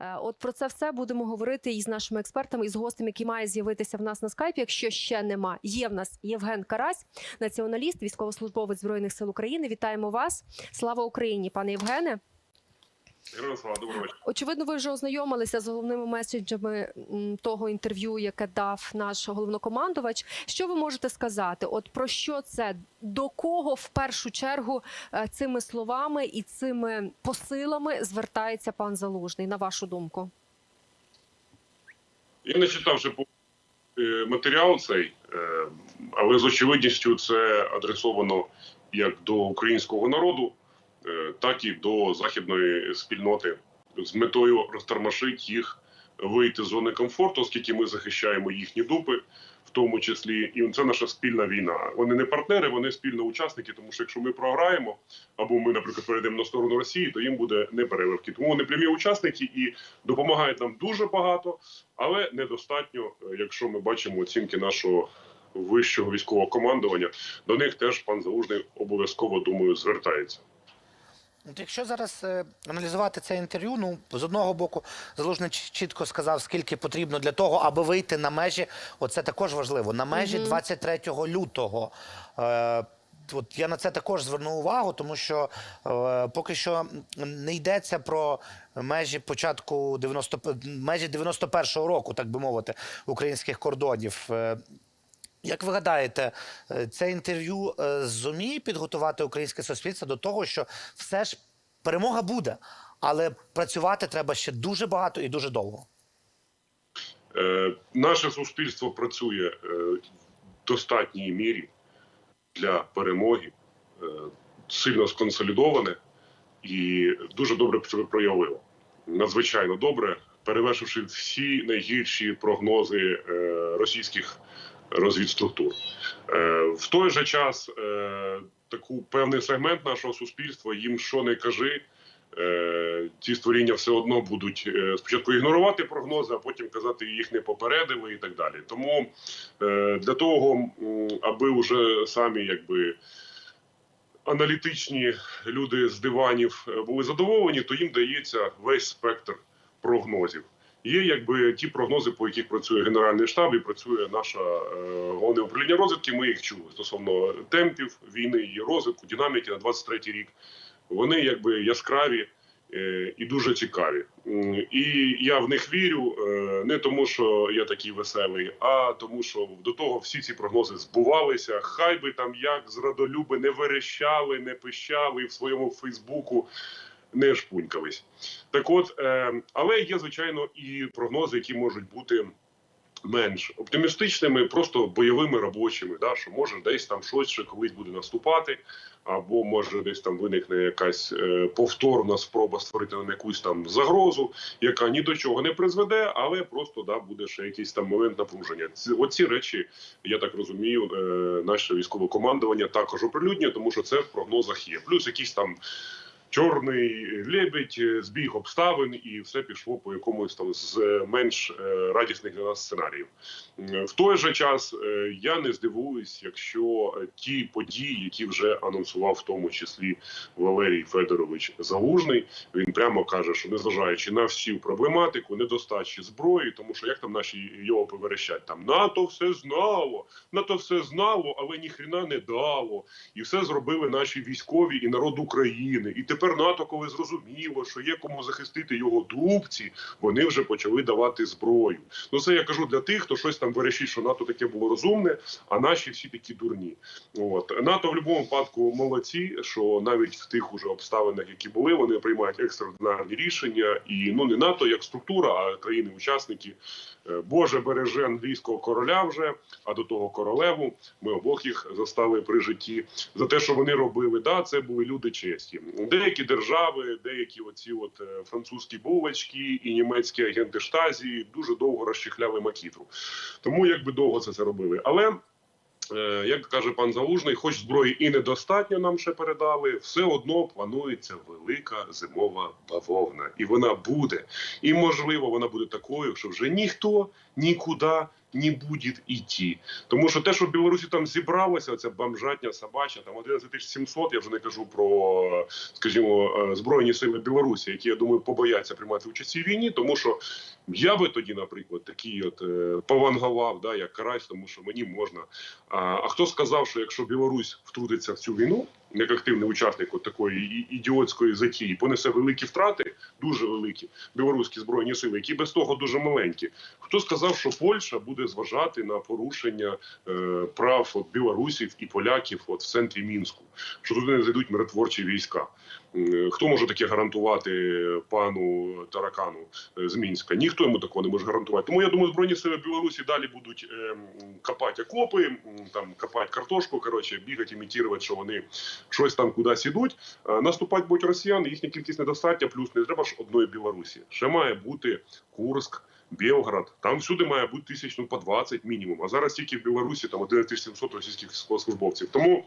Е, От про це все будемо говорити із нашими експертами, і з гостем, який має з'явитися в нас на скайпі. Якщо ще нема, є в нас Євген Карась, націоналіст, військовослужбовець збройних сил України. Вітаємо вас! Слава Україні, пане Євгене! Очевидно, ви вже ознайомилися з головними меседжами того інтерв'ю, яке дав наш головнокомандувач. Що ви можете сказати? От про що це? До кого в першу чергу е, цими словами і цими посилами звертається пан Залужний, на вашу думку? Я не читав вже е, матеріал цей, е, але з очевидністю це адресовано як до українського народу, так і до західної спільноти з метою розтормошити їх вийти з зони комфорту, оскільки ми захищаємо їхні дупи, в тому числі, і це наша спільна війна. Вони не партнери, вони спільно учасники. Тому що якщо ми програємо, або ми, наприклад, перейдемо на сторону Росії, то їм буде непереливки. Тому вони прямі учасники і допомагають нам дуже багато, але недостатньо, е, якщо ми бачимо оцінки нашого. Вищого військового командування до них теж пан Залужний обов'язково думаю звертається. Якщо зараз е, аналізувати це інтерв'ю, ну з одного боку, залужний чітко сказав, скільки потрібно для того, аби вийти на межі. Оце також важливо. На межі 23 лютого. Е, От я на це також зверну увагу, тому що е, поки що не йдеться про межі початку 90, п- межі 91-го року, так би мовити, українських кордонів. Е, як ви гадаєте, е, це інтерв'ю е, зуміє підготувати українське суспільство до того, що все ж перемога буде, але працювати треба ще дуже багато і дуже довго. Е, наше суспільство працює е, в достатній мірі для перемоги, е, сильно сконсолідоване і дуже добре себе проявило. Надзвичайно добре, перевершивши всі найгірші прогнози е, російських розвідструктур. Е, в той же час е, таку певний сегмент нашого суспільства їм що не кажи. Е, ці створіння все одно будуть е, спочатку ігнорувати прогнози, а потім казати їх не попередили і так далі. Тому е, для того, аби вже самі якби аналітичні люди з диванів е, були задоволені, то їм дається весь спектр прогнозів. Є якби ті прогнози, по яких працює Генеральний штаб і працює наша е, головне управління розвідки. Ми їх чули стосовно темпів війни, її розвитку, динаміки на 23-й рік. Вони якби яскраві е, і дуже цікаві. І я в них вірю е, не тому, що я такий веселий, а тому, що до того всі ці прогнози збувалися. Хай би там як зрадолюби не верещали, не пищали в своєму Фейсбуку не шпунькались. Так от, е, але є звичайно і прогнози, які можуть бути. Менш оптимістичними, просто бойовими робочими, да, що може десь там щось ще колись буде наступати, або може десь там виникне якась е, повторна спроба створити нам якусь там загрозу, яка ні до чого не призведе, але просто да буде ще якийсь там момент напруження. Ці оці речі, я так розумію, е, наше військове командування також оприлюднює, тому що це в прогнозах є. Плюс якісь там. Чорний лебедь, е, збіг обставин, і все пішло по якомусь там з е, менш е, радісних для нас сценаріїв. В той же час я не здивуюсь, якщо ті події, які вже анонсував в тому числі Валерій Федорович Залужний, він прямо каже, що незважаючи на всю проблематику, недостачі зброї, тому що як там наші йопи верещать, там НАТО все знало, НАТО все знало, але ніхрена не дало, і все зробили наші військові і народ України. І тепер НАТО, коли зрозуміло, що є кому захистити його дубці, вони вже почали давати зброю. Ну це я кажу для тих, хто щось там верещить, що НАТО таке було розумне, а наші всі такі дурні. От НАТО в будь-якому випадку молодці, що навіть в тих уже обставинах, які були, вони приймають екстраординарні рішення, і ну не НАТО як структура, а країни-учасники. Е, Боже береже англійського короля вже, а до того королеву. Ми обох їх застали при житті за те, що вони робили. Да, це були люди честі. Деякі держави, деякі оці от е, французькі булочки і німецькі агенти штазі дуже довго розчехляли макітру. Тому якби довго це це робили. Але е, як каже пан Залужний, хоч зброї і недостатньо нам ще передали, все одно планується велика зимова бавовна, і вона буде. І можливо, вона буде такою, що вже ніхто нікуди не буде йти. Тому що те, що в Білорусі там зібралося, це бомжатня собача, там 11 700, я вже не кажу про, скажімо, е, збройні сили Білорусі, які я думаю побояться приймати участь цій війні, тому що я би тоді, наприклад, такий от е, повангував, да, як карась, тому що мені можна. А, а хто сказав, що якщо Білорусь втрутиться в цю війну, як активний учасник такої ідіотської затії, понесе великі втрати, дуже великі білоруські збройні сили, які без того дуже маленькі. Хто сказав, що Польща буде зважати на порушення е, прав білорусів і поляків в центрі мінську, що туди не зайдуть миротворчі війська? Е, Хто може таке гарантувати пану Таракану е, з Мінська? Ніхто йому такого не може гарантувати. Тому я думаю, збройні сили Білорусі далі будуть е, копати окопи, там копати картошку. Коротше, бігати, імітувати, що вони щось там кудись ідуть. Е, Наступати будуть росіяни, їхня кількість недостатня, плюс не треба ж одної Білорусі. Ще має бути Курск. Білград, там всюди має бути тисяч ну, по 20 мінімум. А зараз тільки в Білорусі там 11 700 російських військовослужбовців. Тому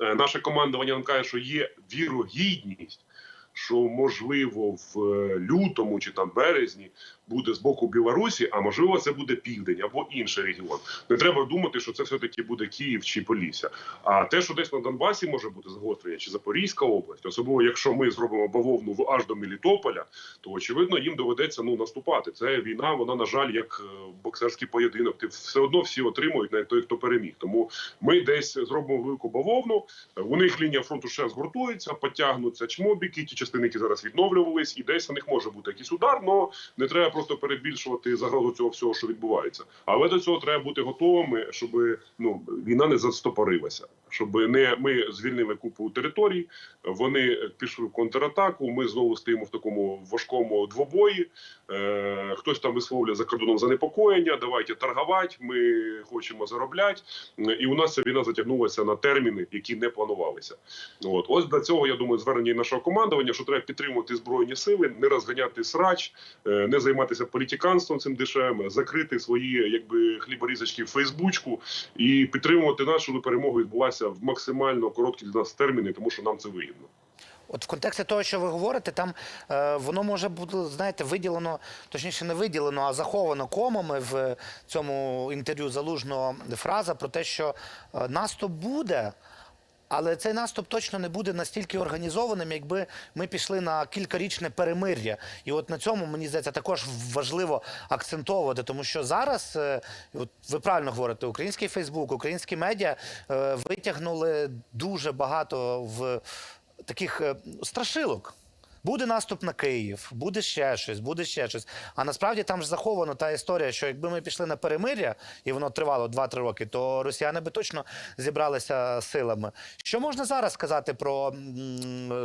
е, наше командування нам каже, що є вірогідність, що можливо в е, лютому чи там березні буде з боку Білорусі, а можливо, це буде південь або інший регіон. Не треба думати, що це все таки буде Київ чи Полісся. А те, що десь на Донбасі може бути загострення, чи Запорізька область, особливо якщо ми зробимо бавовну в- аж до Мелітополя, то очевидно їм доведеться ну наступати. Це війна, вона на жаль, як е, боксерський поєдинок. Ти все одно всі отримують навіть той, хто переміг. Тому ми десь зробимо велику бавовну. У них лінія фронту ще згуртується, потягнуться чмобіки, ті частини, які зараз відновлювались, і десь у них може бути якийсь удар. але не треба просто перебільшувати загрозу цього всього, що відбувається. Але до цього треба бути готовими, щоб ну війна не застопорилася, щоб не ми звільнили купу територій. Вони пішли в контратаку. Ми знову стоїмо в такому важкому двобої. Е, хтось там висловлює за кордоном занепокоєння. Давайте торгувати. Ми хочемо заробляти. І у нас ця війна затягнулася на терміни, які не планувалися. От ось для цього я думаю, звернення нашого командування, що треба підтримувати збройні сили, не розганяти срач, е, не займатися політиканством цим дешевим, закрити свої якби хліборізочки в Фейсбучку і підтримувати нас, щоб перемога відбулася в максимально короткі для нас терміни, тому що нам це вигідно. От в контексті того, що ви говорите, там е, воно може бути, знаєте, виділено, точніше, не виділено, а заховано комами в цьому інтерв'ю залужного фраза про те, що е, наступ буде. Але цей наступ точно не буде настільки організованим, якби ми пішли на кількарічне перемир'я. І от на цьому мені здається також важливо акцентовувати, тому що зараз, е, от ви правильно говорите, український Фейсбук, українські медіа е, витягнули дуже багато в таких е, страшилок. Буде наступ на Київ, буде ще щось, буде ще щось. А насправді там ж захована та історія, що якби ми пішли на перемир'я, і воно тривало 2-3 роки, то росіяни би точно зібралися силами. Що можна зараз сказати про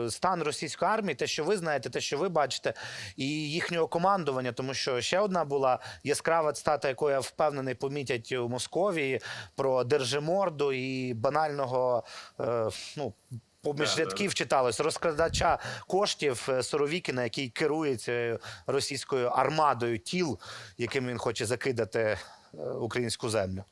стан російської армії, те, що ви знаєте, те, що ви бачите, і їхнього командування, тому що ще одна була яскрава цитата, яку я впевнений помітять у Московії про держиморду і банального е, ну. Поміж рядків читалось розкрадача коштів е, Соровікіна, який керує цією російською армадою тіл, яким він хоче закидати е, українську землю.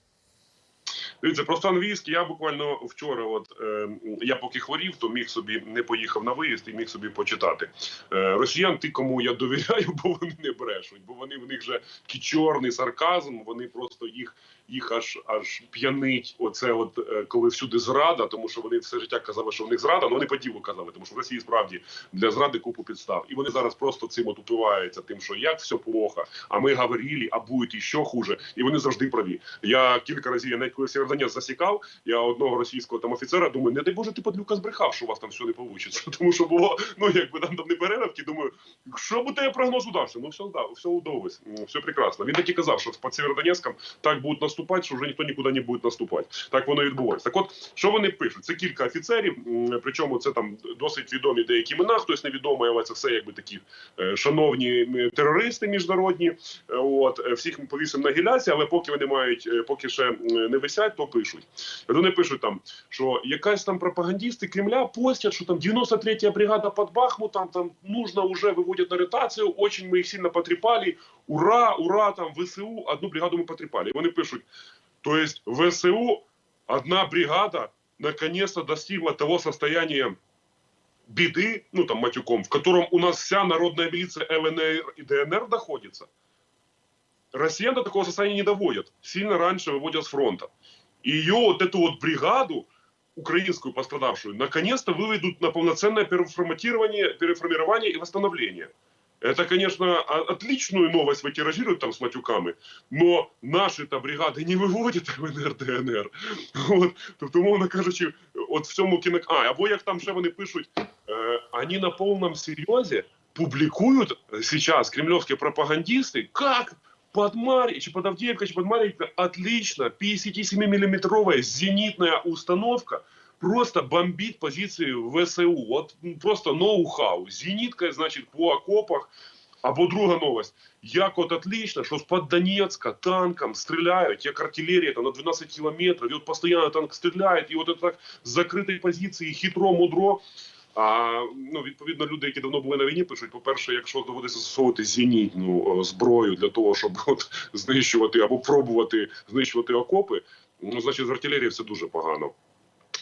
Дивіться, просто англійський. Я буквально вчора, от е, я поки хворів, то міг собі не поїхав на виїзд і міг собі почитати. Е, росіян, ти кому я довіряю, бо вони не брешуть, бо вони в них вже такий чорний сарказм. Вони просто їх їх аж аж п'янить. Оце, от е, коли всюди зрада, тому що вони все життя казали, що в них зрада, але вони по ділу казали, тому що в Росії справді для зради купу підстав. І вони зараз просто цим от упиваються, тим, що як все плохо, а ми говорили, а буде іще хуже. І вони завжди праві. Я кілька разів я навіть коли Сєвєродонець засікав, я одного російського там офіцера думаю, не дай Боже, ти подлюка збрехав, що у вас там все не вийде. Тому що було, ну якби там там не переривки, думаю, що буде я прогноз удався? Ну все вдав, все удалось, все прекрасно. Він так і казав, що під Сєвєродонецьком так будуть наступати, що вже ніхто нікуди не буде наступати. Так воно і відбулося. Так от, що вони пишуть? Це кілька офіцерів, причому це там досить відомі деякі імена, хтось невідомий, але це все якби такі е, шановні терористи міжнародні. Е, От е, всіх повісимо на гіляці, але поки вони мають, поки ще не висять, то пишуть. Вони пишуть там, що якась там пропагандисти Кремля постять, що там 93-я бригада під Бахмутом, там нужно уже виводять на ротацію, очень ми їх сильно потрепали. Ура, ура, там ВСУ, одну бригаду ми потрепали. І вони пишуть, то есть ВСУ, одна бригада наконец-то достигла того состояния беды, ну там матюком, в котором у нас вся народная милиция ЛНР и ДНР находится. россиян до такого состояния не доводят. Сильно раньше выводят с фронта. И ее вот эту вот бригаду, украинскую пострадавшую, наконец-то выведут на полноценное переформатирование, переформирование и восстановление. Это, конечно, о- отличную новость вы тиражируют там с матюками, но наші-то бригади не виводять ЛНР, ДНР. От, тобто, умовно кажучи, от в цьому кіно... А, або як там ще вони пишуть, е, вони на повному серйозі публикуют сейчас кремлевские пропагандисты, как под Марьей, чи под Авдеевкой, чи под Марьевкой отлично 57-миллиметровая зенитная установка просто бомбит позиции ВСУ. Вот просто ноу-хау. Зенитка, значит, по окопах. Або друга новость. Як от отлично, що з-під Донецька танком стріляють, як артилерія там, на 12 кілометрів, і от постійно танк стріляє, і от так з закритої позиції, хитро, мудро. А ну відповідно, люди, які давно були на війні, пишуть: по-перше, якщо доводиться застосовувати зенітну зброю для того, щоб от знищувати або пробувати знищувати окопи, ну значить з артилерії все дуже погано.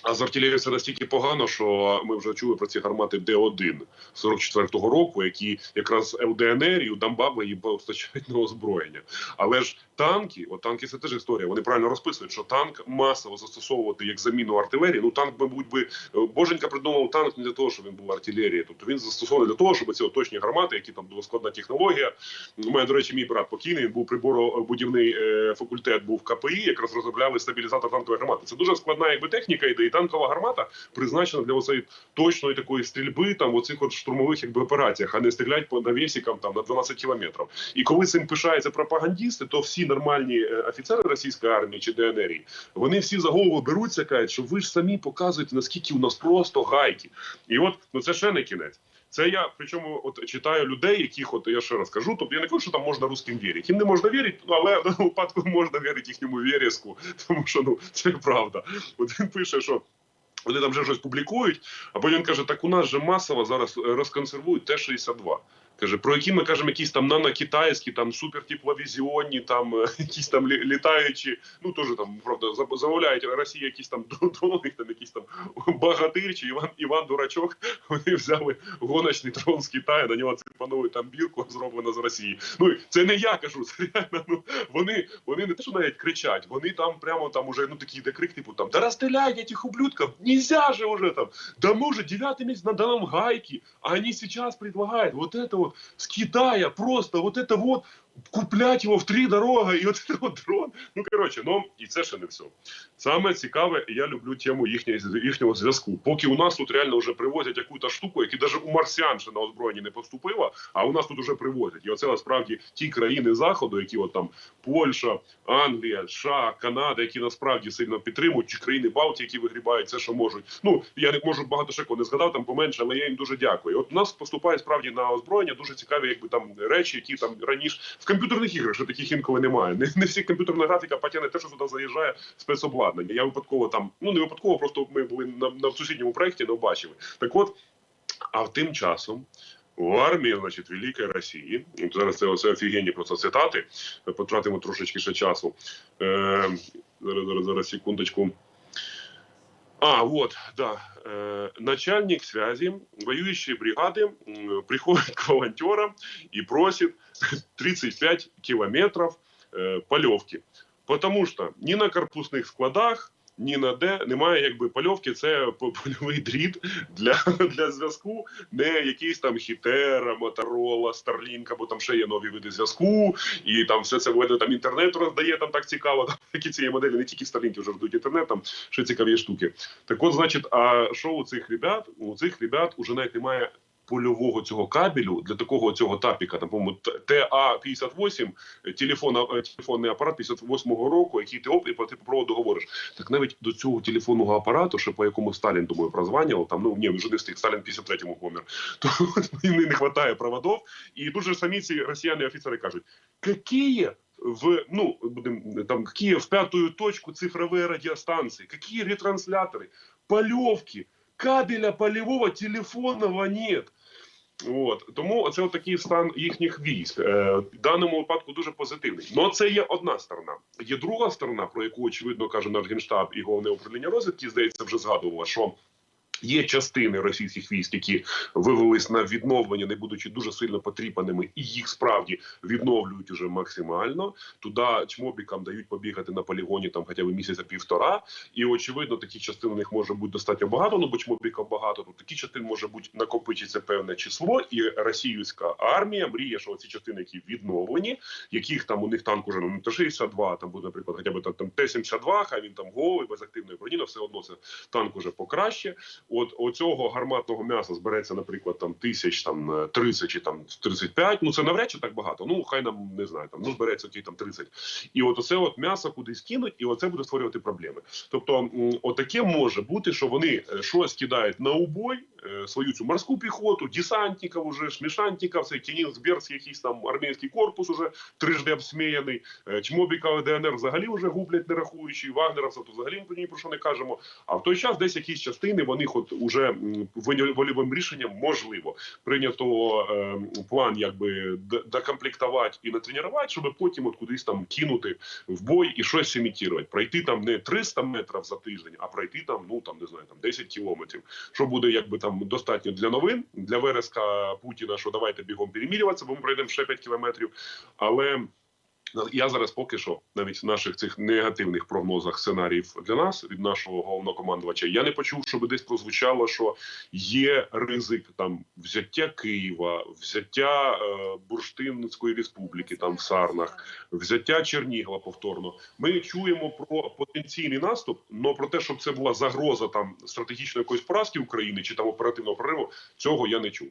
А з артилерії все настільки погано, що ми вже чули про ці гармати Д-1 44-го року, які якраз ЛДНР і Дамбабе їм постачають на озброєння. Але ж танки, от танки це теж історія. Вони правильно розписують, що танк масово застосовувати як заміну артилерії. Ну танк, мабуть, би е, Боженька придумав танк не для того, щоб він був артилерією. Тобто він застосований для того, щоб ці точні гармати, які там була складна технологія. У мене, до речі, мій брат покійний він був приборобудівний е, факультет, був КПІ, якраз розробляли стабілізатор танкової гармати. Це дуже складна, якби техніка йде, і танкова гармата призначена для оцеї точної такої стрільби, там оцих от штурмових якби операціях, а не стрілять по навісікам там на 12 кілометрів. І коли цим пишаються пропагандісти, то всі нормальні е, офіцери російської армії чи ДНР, вони всі за голову беруться, кажуть, що ви ж самі показуєте, наскільки у нас просто гайки. І от ну це ще не кінець. Це я причому от читаю людей, яких от я ще раз кажу. Тобто я не кажу, що там можна русським вірити. Їм не можна вірити, ну, але в даному випадку можна вірити їхньому віріску, тому що ну це правда. От він пише, що. Вони там вже щось публікують, а потім він каже: так у нас же масово зараз е, розконсервують Т-62. Каже, про які ми кажемо, якісь там нано-китайські, там супертепловізіонні, там е, якісь там лі- літаючі, ну теж там правда за- замовляють Росія якісь там дрони, там якісь там багатир чи Іван Іван Дурачок. Вони взяли гоночний дрон з Китаю, на нього цепанули там бірку, зроблена з Росії. Ну і це не я кажу, це реально. Ну вони вони не те, що навіть кричать, вони там прямо там уже ну такий де крик, типу там да розстріляйте этих ублюдков, нельзя же уже там, да мы уже девятый месяц надо нам гайки, а они сейчас предлагают вот это вот с Китая просто вот это вот куплять його в три дороги, і от дрон. Ну коротше, ну і це ще не все. Саме цікаве, я люблю тему їхнього, їхнього зв'язку. Поки у нас тут реально вже привозять якусь штуку, яку навіть у марсіан ще на озброєнні не поступила, а у нас тут вже привозять. І оце насправді ті країни заходу, які от там Польща, Англія, США, Канада, які насправді сильно підтримують, чи країни Балтії, які вигрібають це, що можуть. Ну я не можу багато ще не згадав там поменше, але я їм дуже дякую. От у нас поступає справді на озброєння дуже цікаві, якби там речі, які там раніше комп'ютерних іграх, що таких інколи немає. Не, не всі комп'ютерна графіка потягне те, що сюди заїжджає спецобладнання. Я випадково там, ну не випадково, просто ми були на, на сусідньому проєкті, не бачили. Так от, а тим часом. В армії, значить, Великої Росії, зараз це оце офігенні просто цитати, потратимо трошечки ще часу. Е, зараз, зараз, зараз, секундочку. А, вот, да. Э, начальник связи воюющей бригады приходит к волонтерам и просит 35 километров э, полевки. Потому что ни на корпусних складах, ні на де немає якби польовки. Це польовий дріт для, для зв'язку, не якийсь там хітера, моторола, Starlink, або там ще є нові види зв'язку, і там все це видно, там інтернет роздає, там так цікаво. Там такі цієї моделі, не тільки Starlink вже ждуть інтернет, там ще цікаві штуки. Так от, значить, а що у цих ребят? У цих ребят уже навіть немає польового цього кабелю для такого цього тапіка, там, по-моєму, TA-58, телефон, е, телефонний апарат 58-го року, який ти оп, і по типу проводу говориш. Так навіть до цього телефонного апарату, ще по якому Сталін, думаю, прозванював, там, ну, ні, вже не встиг, Сталін в 53-му помер, то не вистачає проводів, і тут же самі ці росіяни офіцери кажуть, які в ну будем там какие в пятую точку цифровые радиостанции, какие ретрансляторы, полевки, кабеля полевого телефонного нет. От тому це такий стан їхніх військ е, в даному випадку дуже позитивний. Ну це є одна сторона. Є друга сторона, про яку очевидно каже наш генштаб і головне управління розвідки. Здається, вже згадувала, що Є частини російських військ, які вивелись на відновлення, не будучи дуже сильно потріпаними, і їх справді відновлюють уже максимально. Туди чмобікам дають побігати на полігоні там хоча б місяця півтора. І очевидно, таких частин у них може бути достатньо багато. Ну бо чмобікам багато. То такі частин може бути накопичиться певне число, і російська армія мріє, що ці частини, які відновлені, яких там у них танк уже ну, не Т-62, там буде, наприклад, хоча б там Т-72, хай він там голий, без активної броні, але все одно це танк уже покраще. От оцього гарматного м'яса збереться, наприклад, там тисяч там е, 30 чи там 35, Ну це навряд чи так багато. Ну хай нам не знаю, там ну збереться ті там 30. І от оце от м'ясо кудись кинуть, і оце буде створювати проблеми. Тобто, отаке може бути, що вони е, щось кидають на убой, е, свою цю морську піхоту, десантників уже ж мішантників, цей Кінігсбергський якийсь там армійський корпус уже трижди обсміяний. Е, Чмобіка ДНР взагалі вже гублять не рахуючи, вагнеровців то взагалі ні про що не кажемо. А в той час десь якісь частини вони от уже м, волі- вольовим рішенням можливо прийнято е, план, якби докомплектувати і натренувати, щоб потім от кудись там кинути в бой і щось імітувати. Пройти там не 300 метрів за тиждень, а пройти там, ну там не знаю, там 10 кілометрів. Що буде якби там достатньо для новин для вереска Путіна, що давайте бігом перемірюватися, бо ми пройдемо ще 5 кілометрів. Але я зараз поки що навіть в наших цих негативних прогнозах сценаріїв для нас від нашого головнокомандувача я не почув, щоб десь прозвучало, що є ризик там взяття Києва, взяття е, Бурштинської республіки, там в Сарнах, взяття Чернігова повторно. Ми чуємо про потенційний наступ, але про те, щоб це була загроза там стратегічної якоїсь поразки України чи там оперативного прориву, цього я не чув.